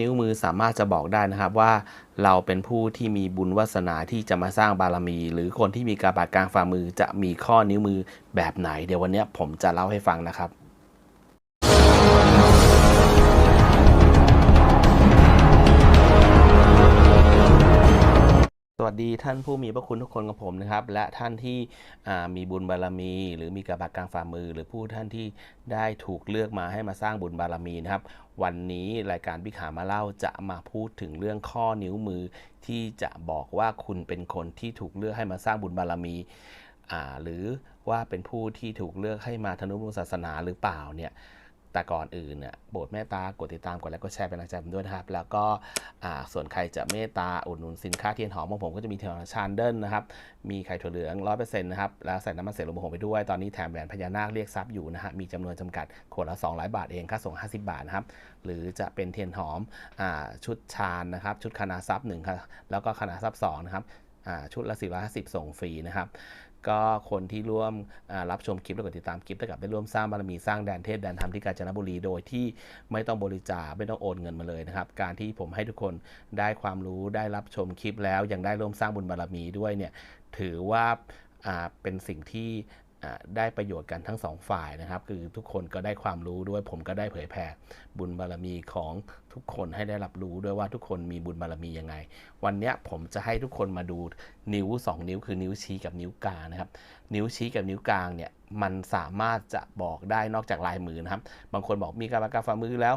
นิ้วมือสามารถจะบอกได้นะครับว่าเราเป็นผู้ที่มีบุญวาสนาที่จะมาสร้างบารมี หรือคนที่มีกาบาดกลางฝ่ามือจะมีข้อนิ้วมือแบบไหน เดี๋ยววันนี้ผมจะเล่าให้ฟังนะครับ สดีท่านผู้มีพระคุณทุกคนกับผมนะครับ และท่านที่มีบุญบารมี หรือมีกระบาดกลางฝ่ามือ หรือผู้ท่านที่ได้ถูกเลือกมาให้มาสร้างบุญบารมีนะครับ วันนี้รายการพิขามาเล่าจะมาพูดถึงเรื่องข้อนิ้วมือ ที่จะบอกว่าคุณเป็นคนที่ถูกเลือกให้มาสร้างบุญบารมีหรือว่าเป็นผู้ที่ถูกเลือกให้มาทนุบำรุงศาสนาหรือเปล่าเนี่ย แต่ก่อนอื่นเนี่ยโปรดเมตตากดติดตามกดไลค์กดแชร์เป็นกำลังใจผมด้วยนะครับ แล้วก็ส่วนใครจะเมตตาอุดหนุนสินค้าเทียนหอมของผมก็จะมีเทียนชานเดิลนะครับมีไข่ถั่วเหลือง100%นะครับแล้วใส่น้ำมันเสร็จลงผมไปด้วยตอนนี้แถมแหวนพญานาคเรียกทรัพย์อยู่นะฮะมีจำนวนจำกัดขวดละ200 บาทเองค่าส่ง 50 บาทนะครับหรือจะเป็นเทียนหอมอชุดชานนะครับชุดคณะทรัพย์หนึ่งครับแล้วก็คณะทรัพย์สองนะครับชุดละ450ส่งฟรีนะครับ ก็คนที่ร่วมรับชมคลิปและกดติดตามคลิปได้กับได้ร่วมสร้างบารมีสร้างแดนเทพแดนธรรมที่กาญจนบุรีโดยที่ไม่ต้องบริจาคไม่ต้องโอนเงินมาเลยนะครับ การที่ผมให้ทุกคนได้ความรู้ได้รับชมคลิปแล้วยังได้ร่วมสร้างบุญบารมีด้วยเนี่ยถือว่าเป็นสิ่งที่ ได้ประโยชน์กันทั้งสองฝ่ายนะครับ คือทุกคนก็ได้ความรู้ด้วย ผมก็ได้เผยแผ่บุญบารมีของทุกคนให้ได้รับรู้ด้วยว่าทุกคนมีบุญบารมียังไง วันนี้ผมจะให้ทุกคนมาดูนิ้ว 2 นิ้วคือนิ้วชี้กับนิ้วกลางนะครับ นิ้วชี้กับนิ้วกลางเนี่ยมันสามารถจะบอกได้นอกจากลายมือนะครับ บางคนบอกมีการประกาฝ่ามือแล้ว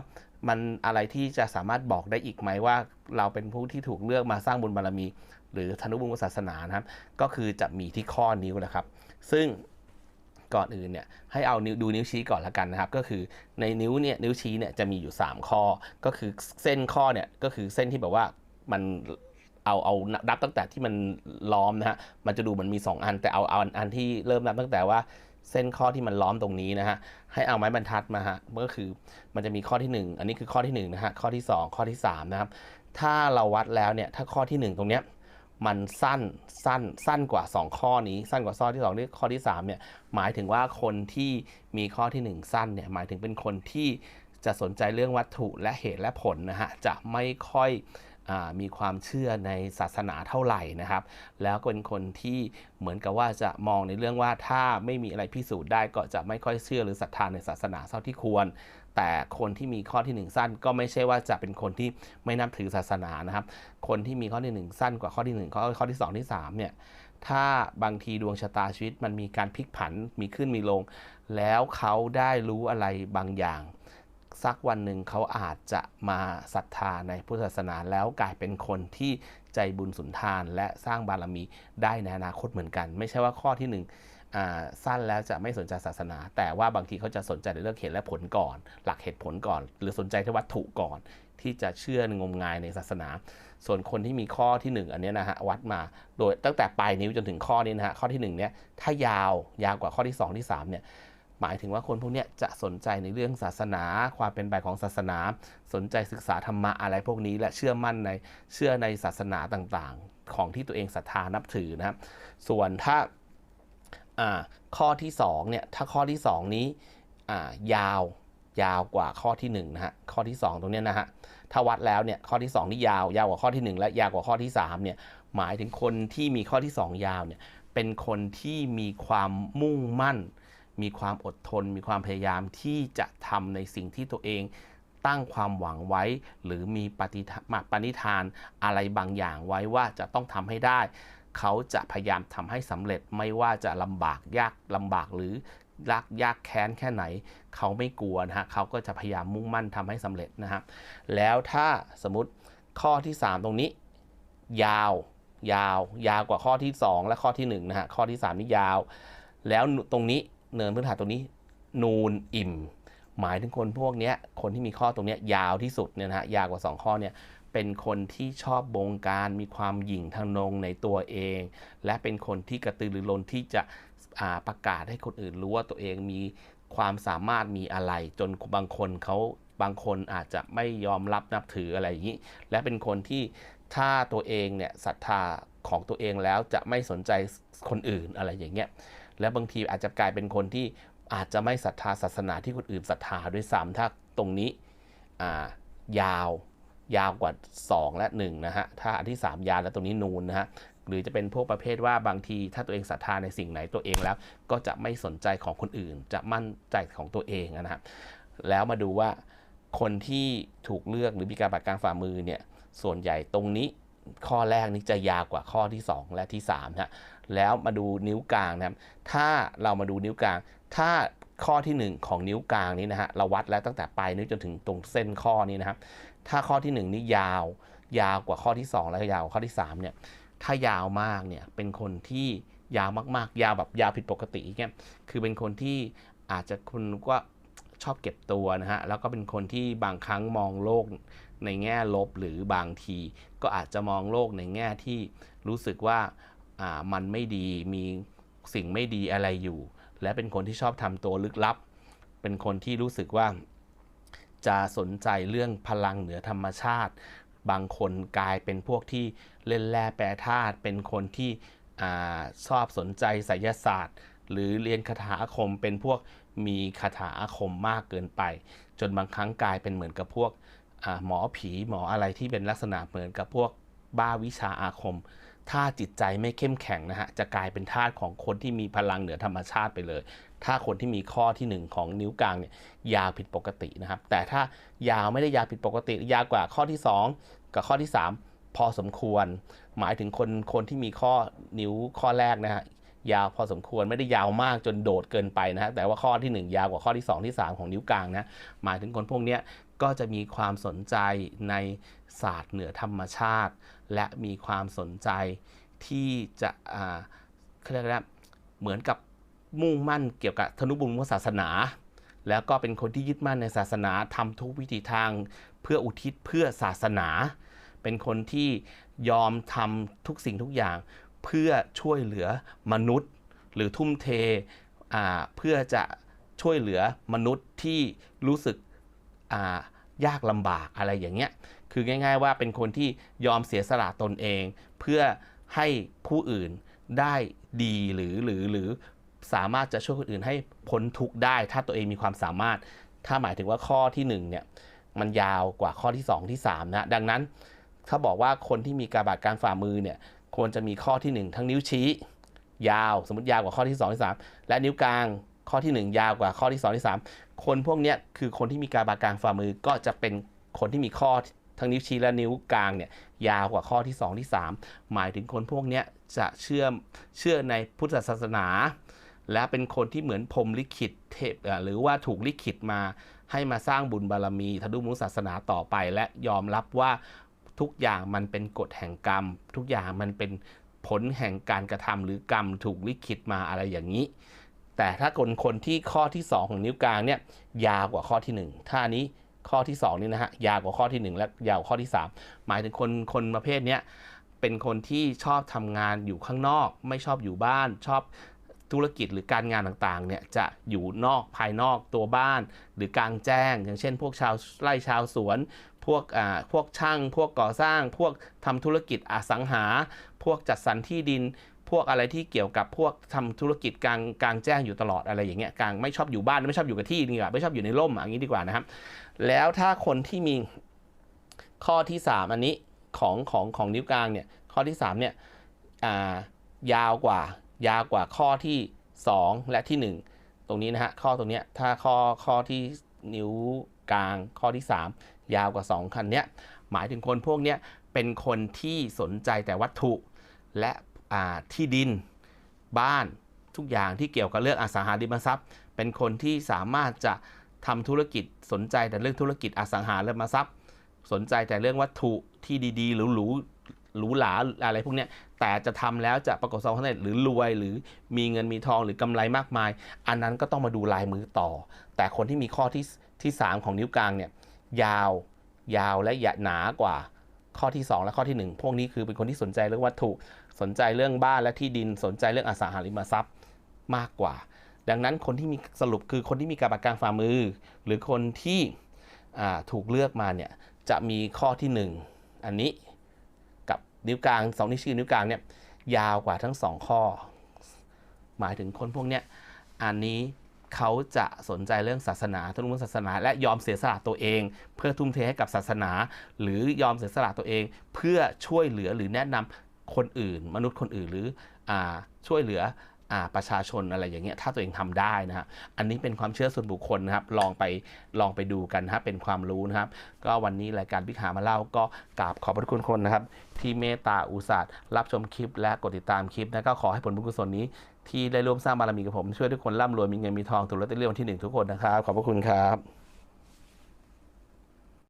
มันอะไรที่จะสามารถบอกได้อีกไหมว่าเราเป็นผู้ที่ถูกเลือกมาสร้างบุญบารมี หรือธนุบุญศาสนานะครับ ก็คือจะมีที่ข้อนิ้วนะครับ ซึ่ง ก่อนอื่นเนี่ยให้เอานิ้วดูนิ้วชี้ก่อนละกันนะครับ ก็คือในนิ้วเนี่ยนิ้วชี้เนี่ยจะมีอยู่ 3 ข้อ ก็คือเส้นข้อเนี่ยก็คือเส้นที่แบบว่ามันเอาเอานับตั้งแต่ที่มันล้อมนะฮะมันจะดูมันมี 2 อันแต่เอาเอาอันอันที่เริ่มนับตั้งแต่ว่าเส้นข้อที่มันล้อมตรงนี้นะฮะ ให้เอาไม้บรรทัดมาฮะก็คือมันจะมีข้อที่ 1 อันนี้คือข้อที่1นะฮะ ข้อที่ 2 ข้อที่3นะครับ ถ้าเราวัดแล้วเนี่ย ถ้าข้อที่ 1 ตรงเนี้ย มันสั้นสั้นสั้นกว่า 2 ข้อนี้ สั้นกว่าข้อที่2นี่ข้อที่3เนี่ยหมายถึงว่าคนที่มีข้อที่ 1 สั้นเนี่ยหมายถึงเป็นคนที่จะสนใจเรื่องวัตถุและเหตุและผลนะฮะจะไม่ค่อย มีความเชื่อในศาสนาเท่าไหร่นะครับ แล้วก็เป็นคนที่เหมือนกับว่าจะมองในเรื่องว่าถ้าไม่มีอะไรพิสูจน์ได้ก็จะไม่ค่อยเชื่อหรือศรัทธาในศาสนาเท่าที่ควร แต่คนที่มีข้อที่หนึ่งสั้นก็ไม่ใช่ว่าจะเป็นคนที่ไม่นับถือศาสนานะครับ คนที่มีข้อที่หนึ่งสั้นกว่าข้อที่หนึ่งข้อข้อที่สองที่สามเนี่ยถ้าบางทีดวงชะตาชีวิตมันมีการพลิกผันมีขึ้นมีลง แล้วเขาได้รู้อะไรบางอย่าง สักวันหนึ่งเขาอาจจะมาศรัทธาในพุทธศาสนาแล้วกลายเป็นคนที่ใจบุญสุนทาน และสร้างบารมีได้ในอนาคตเหมือนกัน ไม่ใช่ว่าข้อที่หนึ่งอ่าสั้นแล้วจะไม่สนใจศาสนา แต่ว่าบางทีเขาจะสนใจในเรื่องเหตุและผลก่อน หลักเหตุผลก่อน หรือสนใจที่วัตถุก่อน ที่จะเชื่องมงายในศาสนา ส่วนคนที่มีข้อที่ 1 อันนี้นะฮะวัดมา โดยตั้งแต่ปลายนิ้วจนถึงข้อนี้นะฮะข้อที่1เนี่ยถ้ายาวยาวกว่าข้อที่ 2 ที่3เนี่ย หมายถึงว่าคนพวกนี้จะสนใจในเรื่องศาสนา ความเป็นไปของศาสนา สนใจศึกษาธรรมะอะไรพวกนี้ และเชื่อมั่นในเชื่อในศาสนาต่างๆ ของที่ตัวเองศรัทธานับถือนะครับ ส่วนถ้าข้อที่2เนี่ยถ้าข้อที่ 2 นี้ยาวยาวกว่าข้อที่1นะฮะข้อที่ 2 ตรงนี้นะฮะถ้าวัดแล้วเนี่ยข้อที่ 2 นี่ยาวยาวกว่าข้อที่ 1 และยาวกว่าข้อที่3เนี่ยหมายถึงคนที่มีข้อที่ 2 ยาวเนี่ยเป็นคนที่มีความมุ่งมั่น มีความอดทน มีความพยายามที่จะทำในสิ่งที่ตัวเองตั้งความหวังไว้ หรือมีปฏิทะปณิธานอะไรบางอย่างไว้ว่าจะต้องทำให้ได้ เขาจะพยายามทำให้สำเร็จไม่ว่าจะลำบากยากลำบากหรือยากยากแค้นแค่ไหน เขาไม่กลัวนะฮะเขาก็จะพยายามมุ่งมั่นทำให้สำเร็จนะฮะแล้วถ้าสมมติข้อที่ 3 ตรงนี้ ยาว ยาว ยาวกว่าข้อที่ 2 และข้อที่1นะฮะข้อที่ 3 นี่ยาว แล้วตรงนี้ เนินพื้นฐานตรงนี้ นูนอิ่ม หมายถึงคนพวกนี้คนที่มีข้อตรงนี้ยาวที่สุดเนี่ยนะฮะยาวกว่า 2 ข้อเนี่ยเป็นคนที่ชอบบงการมีความหยิ่งทางนงในตัวเอง และเป็นคนที่กระตือรือร้นที่จะประกาศให้คนอื่นรู้ว่าตัวเองมีความสามารถมีอะไร จนบางคนเขาบางคนอาจจะไม่ยอมรับนับถืออะไรอย่างนี้ และเป็นคนที่ถ้าตัวเองเนี่ยศรัทธาของตัวเองแล้วจะไม่สนใจคนอื่นอะไรอย่างเงี้ย และบางทีอาจจะกลายเป็นคนที่อาจจะไม่ศรัทธาศาสนาที่คนอื่นศรัทธาด้วยซ้ำถ้าตรงนี้ยาวยาวกว่า 2 และ 1 นะฮะ ถ้าอันที่ 3 ยาวแล้วตรงนี้นูนนะฮะ หรือจะเป็นพวกประเภทว่าบางทีถ้าตัวเองศรัทธาในสิ่งไหนตัวเองแล้ว ก็จะไม่สนใจของคนอื่น จะมั่นใจของตัวเองนะครับแล้วมาดูว่าคนที่ถูกเลือกหรือมีการบัตรกลางฝ่ามือเนี่ย ส่วนใหญ่ตรงนี้ข้อแรกนี้จะยาวกว่าข้อที่ 2 และที่3นะฮะ แล้วมาดูนิ้วกลางนะครับ ถ้าเรามาดูนิ้วกลาง ถ้าข้อทีหนึ่1 ของนิ้วกลางนี้นะฮะเราวัดแล้วตั้งแต่ปลายนิ้วจนถึงตรงเส้นข้อนี้นะครับ ถ้าข้อที่ 1 นี่ยาว ยาวกว่าข้อที่ 2 แล้วก็ยาวกว่าข้อที่3เนี่ยถ้ายาวมากเนี่ยเป็นคนที่ยาวมากๆ ยาวแบบยาวผิดปกติเนี่ยคือเป็นคนที่อาจจะคุณก็ชอบเก็บตัวนะฮะแล้วก็เป็นคนที่บางครั้งมองโลกในแง่ลบหรือบางที ก็อาจจะมองโลกในแง่ที่รู้สึกว่า มันไม่ดีมีสิ่งไม่ดีอะไรอยู่ และเป็นคนที่ชอบทำตัวลึกลับ เป็นคนที่รู้สึกว่าจะสนใจเรื่องพลังเหนือธรรมชาติ บางคนกลายเป็นพวกที่เล่นแร่แปรธาตุ เป็นคนที่อชอบสนใจไสยศาสตร์ หรือเรียนคาถาอาคม เป็นพวกมีคาถาอาคมมากเกินไป จนบางครั้งกลายเป็นเหมือนกับพวกหมอผีหมออะไรที่เป็นลักษณะเหมือนกับพวกบ้าวิชาอาคม ถ้าจิตใจไม่เข้มแข็งนะฮะ จะกลายเป็นทาสของคนที่มีพลังเหนือธรรมชาติไปเลย ถ้าคนที่มีข้อทีหนึ่1 ของนิ้วกลางเนี่ยยาวผิดปกตินะครับ แต่ถ้ายาวไม่ได้ยาวผิดปกติ ยาวกว่าข้อที่ 2 กับข้อที่ 3 พอสมควร หมายถึงคนคนที่มีข้อนิ้วข้อแรกนะฮะยาวพอสมควรไม่ได้ยาวมากจนโดดเกินไปนะฮะแต่ว่าข้อทีหนึ่1 ยาวกว่าข้อที่ 2 ที่ 3 ของนิ้วกลางนะหมายถึงคนพวกนี้ก็จะมีความสนใจในศาสตร์เหนือธรรมชาติ และมีความสนใจที่จะเขาเรียกว่าเหมือนกับมุ่งมั่นเกี่ยวกับธนุบุญของศาสนา แล้วก็เป็นคนที่ยึดมั่นในศาสนาทำทุกวิถีทางเพื่ออุทิศเพื่อศาสนา เป็นคนที่ยอมทำทุกสิ่งทุกอย่าง เพื่อช่วยเหลือมนุษย์ หรือทุ่มเทเพื่อจะช่วยเหลือมนุษย์ที่รู้สึกอ่า ยากลำบากอะไรอย่างเงี้ย คือง่ายๆว่าเป็นคนที่ยอมเสียสละตนเอง เพื่อให้ผู้อื่นได้ดีหรือหรือหรือสามารถจะช่วยคนอื่นให้พ้นทุกข์ได้ ถ้าตัวเองมีความสามารถ ถ้าหมายถึงว่าข้อที่1เนี่ยมันยาวกว่าข้อที่ 2 ที่3นะดังนั้นถ้าบอกว่าคนที่มีการบาดการฝ่ามือเนี่ยควรจะมีข้อที่ 1 ทั้งนิ้วชี้ ยาวสมมติยาวกว่าข้อที่2ที่3และนิ้วกลาง ข้อที่ 1 ยาวกว่าข้อที่ 2 ที่ 3 คนพวกนี้คือคนที่มีการบากลางฝ่ามือก็จะเป็นคนที่มีข้อทั้งนิ้วชี้และนิ้วกลางเนี่ยยาวกว่าข้อที่ 2 ที่ 3 หมายถึงคนพวกนี้จะเชื่อมเชื่อในพุทธศาสนา และเป็นคนที่เหมือนพรมลิขิตเทพหรือว่าถูกลิขิตมาให้มาสร้างบุญบารมีทนุมุศาสนาต่อไป และยอมรับว่าทุกอย่างมันเป็นกฎแห่งกรรม ทุกอย่างมันเป็นผลแห่งการกระทำหรือกรรมถูกลิขิตมาอะไรอย่างนี้ แต่ถ้าคนคนที่ข้อที่ 2 ของนิ้วกลางเนี่ยยาวกว่าข้อที่ 1 ถ้านี้ข้อที่ 2 นี่นะฮะยาวกว่าข้อที่ 1 และยาวกว่าข้อที่ 3 หมายถึงคนคนประเภทเนี้ยเป็นคนที่ชอบทำงานอยู่ข้างนอก ไม่ชอบอยู่บ้านชอบธุรกิจหรือการงานต่างๆเนี่ยจะอยู่นอกภายนอกตัวบ้าน หรือกลางแจ้ง อย่างเช่น พวกชาวไร่ชาวสวน พวกอ่าพวกช่าง พวกก่อสร้าง พวกทำธุรกิจอสังหา พวกจัดสรรที่ดิน พวกอะไรที่เกี่ยวกับพวกทำธุรกิจกลางกลางแจ้งอยู่ตลอดอะไรอย่างเงี้ยกลางไม่ชอบอยู่บ้านไม่ชอบอยู่กับที่นี่กว่าไม่ชอบอยู่ในร่มอะอย่างนี้ดีกว่านะครับ แล้วถ้าคนที่มีข้อที่ 3 อันนี้ของของของนิ้วกลางเนี่ยข้อที่3เนี่ยยาวกว่ายาวกว่าข้อที่ 2 และที่ 1 ตรงนี้นะฮะข้อตรงเนี้ยถ้าข้อข้อที่นิ้วกลางข้อที่ 3 ยาวกว่า 2 คันเนี้ยหมายถึงคนพวกเนี้ยเป็นคนที่สนใจแต่วัตถุและ ที่ดินบ้านทุกอย่างที่เกี่ยวกับเรื่องอสังหาริมทรัพย์ เป็นคนที่สามารถจะทำธุรกิจสนใจแต่เรื่องธุรกิจอสังหาริมทรัพย์ สนใจแต่เรื่องวัตถุที่ดีๆหรูหรูหรูหราอะไรพวกนี้แต่จะทำแล้วจะประกอบความสำเร็จหรือรวยหรือมีเงินมีทองหรือกำไรมากมาย อันนั้นก็ต้องมาดูลายมือต่อ แต่คนที่มีข้อที่ที่สามของนิ้วกลางเนี่ยยาวยาวและยะหนากว่า ข้อที่ 2 และข้อที่ 1 พวกนี้คือเป็นคนที่สนใจเรื่องวัตถุ สนใจเรื่องบ้านและที่ดิน สนใจเรื่องอสังหาริมทรัพย์มากกว่า ดังนั้นคนที่มีสรุปคือคนที่มีการบัตรกางฝ่ามือ หรือคนที่ถูกเลือกมาเนี่ยจะมีข้อที่ 1 อันนี้กับนิ้วกลางสองนิ้วชี้นิ้วกลางเนี่ยยาวกว่าทั้งสองข้อ หมายถึงคนพวกเนี้ยอันนี้ เขาจะสนใจเรื่องศาสนาทุ่มเทศาสนา และยอมเสียสละตัวเอง เพื่อทุ่มเทให้กับศาสนา หรือยอมเสียสละตัวเอง เพื่อช่วยเหลือหรือแนะนำคนอื่น มนุษย์คนอื่นหรืออช่วยเหลืออประชาชนอะไรอย่างเงี้ยถ้าตัวเองทำได้นะฮะอันนี้เป็นความเชื่อส่วนบุคคลนะครับลองไปลองไปดูกันนะเป็นความรู้นะครับ ก็วันนี้รายการพิกหามาเล่าก็กราบขอบพระคุณคนนะครับ ที่เมตตาอุตส่าห์รับชมคลิปและกดติดตามคลิปนะก็ขอให้ผลบุญกุศลนี้ ที่ได้ร่วมสร้างบารมีกับผม ช่วยทุกคนร่ำรวยมีเงินมีทองถูกลอตเตอรี่วันที่หนึ่งทุกคนนะครับ ขอบพระคุณครับ